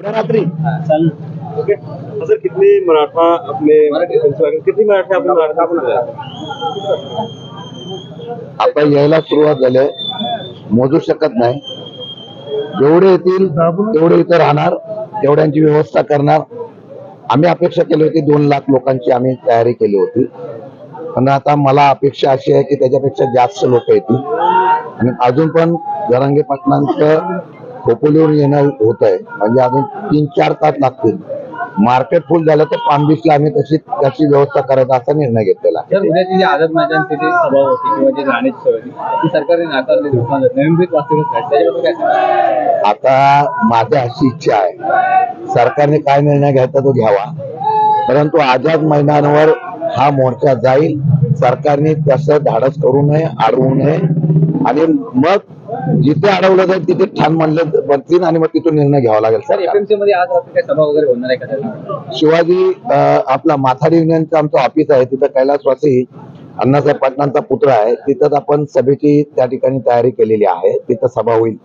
उद्या रात्री. Okay. Sir कितने मराठा अपने कितनी मराठा अपने मराठा अपने आता यायला सुरुवात झाली. मोजू शकत नाही. जेवढे येतील तेवढे इथं राहणार तेवढ्यांची व्यवस्था करणार. आम्ही अपेक्षा केली होती दोन लाख लोकांची आम्ही तयारी केली होती. पण आता मला अपेक्षा अशी आहे की त्याच्यापेक्षा जास्त लोक येतील. आणि अजून पण जरांगे पाटलांचं खोपोलीवर येणं होत आहे. म्हणजे अजून तीन चार तास लागतील. मार्केट फुल झालं तर पामबीचला आम्ही तशी त्याची व्यवस्था करायचा असा निर्णय घेतलेला आहे. तर उद्याची जी आझाद मैदानची जी सभा होती किंवा जी राहण्याची सोय होती ती सरकारने नाकारली वास्तविक? आता माझ्या अशी इच्छा आहे सरकारने काय निर्णय घ्यायचा तो घ्यावा. परंतु आझाद मैदानावर हा मोर्चा जाईल. सरकारने तसं धाडस करू नये अडवू नये. आणि मग जिथे अडवलं जाईल तिथे ठाण म्हणलं बनतील आणि मग तिथून निर्णय घ्यावा लागेल. सर सरकार एफएमसी मध्ये आज रात्री काय सभा वगैरे होणार आहे का त्याला? शिवाजी आपला माथाडी युनियनचं आमचं ऑफिस आहे तिथं कैलासवासी अण्णासाहेब पाटलांचा पुत्र आहे. तिथंच आपण सभेची त्या ठिकाणी तयारी केलेली आहे. तिथं सभा होईल.